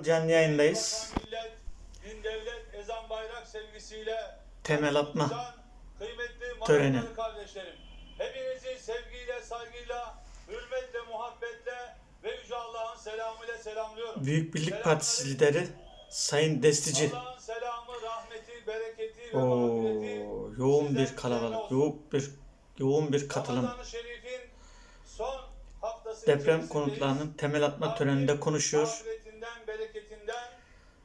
Canlı yayındayız. Din, devlet, ezan, bayrak sevgisiyle Temel atma töreni. Kardeşlerim. Hepinizi sevgiyle, saygıyla, hürmetle, muhabbetle ve Yüce Allah'ın selamıyla selamlıyorum. Büyük Birlik Selamünaleyküm. Partisi lideri Sayın Destici. Selamı, rahmeti, Oo, yoğun bir kalabalık, yoğun bir yoğun bir katılım. Deprem konutlarının temel atma töreninde konuşuyor.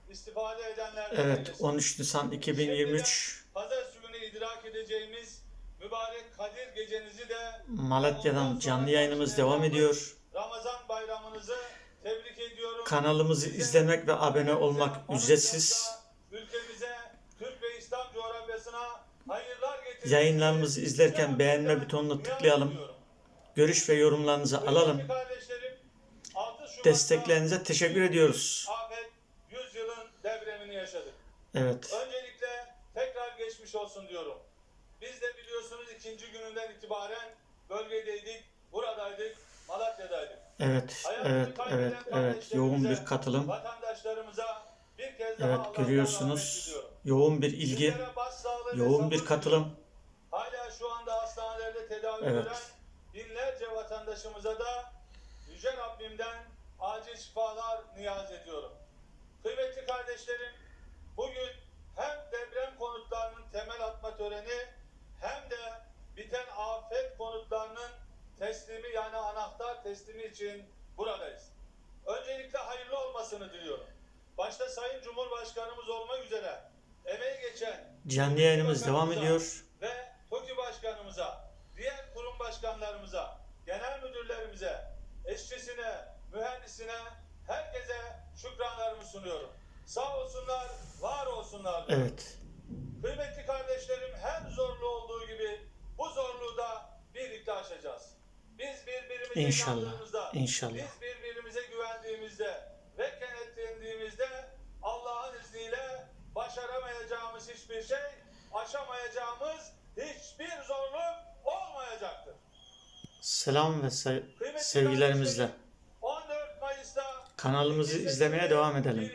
İstifade edenlerden Evet, eylesin. 13 Nisan 2023 Pazartesi günü idrak edeceğimiz mübarek Kadir gecenizi de Malatya'dan canlı yayınımız devam ediyor. Ramazan bayramınızı tebrik ediyorum. Kanalımızı izlemek ve abone olmak ücretsiz. Ülkemize, Türk ve İslam coğrafyasına hayırlar getirmesi. Yayınlarımızı izlerken beğenme butonuna tıklayalım. Görüş ve yorumlarınızı alalım. Kardeşlerim, 6 Şubat'ta Desteklerinize teşekkür ediyoruz. Afet 100 yılın devremini yaşadık. Evet. Öncelikle tekrar geçmiş olsun diyorum. Biz de biliyorsunuz ikinci gününden itibaren bölgedeydik, buradaydık, Malatya'daydık. Evet, Hayatını evet, evet, evet. Yoğun bir katılım. Vatandaşlarımıza bir kez daha Evet, Allah'tan görüyorsunuz. Yoğun bir ilgi, yoğun bir katılım. Hala şu anda hastanelerde tedavi Evet. gören binlerce vatandaşımıza da Yüce Rabbimden acil şifalar niyaz ediyorum. Kardeşlerim, bugün hem deprem konutlarının temel atma töreni hem de biten afet konutlarının teslimi yani anahtar teslimi için buradayız. Öncelikle hayırlı olmasını diliyorum. Başta Sayın Cumhurbaşkanımız olmak üzere emeği geçen Canlı yayınımız devam ediyor. ve TOKİ başkanımıza, diğer kurum başkanlarımıza, genel müdürlerimize, eşçisine, mühendisine, herkese şükranlarımı sunuyorum. Sağ olsunlar, var olsunlar. Evet. Kıymetli kardeşlerim her zorlu olduğu gibi bu zorluğu da birlikte aşacağız. Biz birbirimize İnşallah, inandığımızda, inşallah. biz birbirimize güvendiğimizde ve kenetlendiğimizde Allah'ın izniyle başaramayacağımız hiçbir şey, aşamayacağımız hiçbir zorluk olmayacaktır. Selam ve se- Kıymetli sevgilerimizle kardeşlerim, 14 Mayıs'ta kanalımızı izlemeye devam edelim.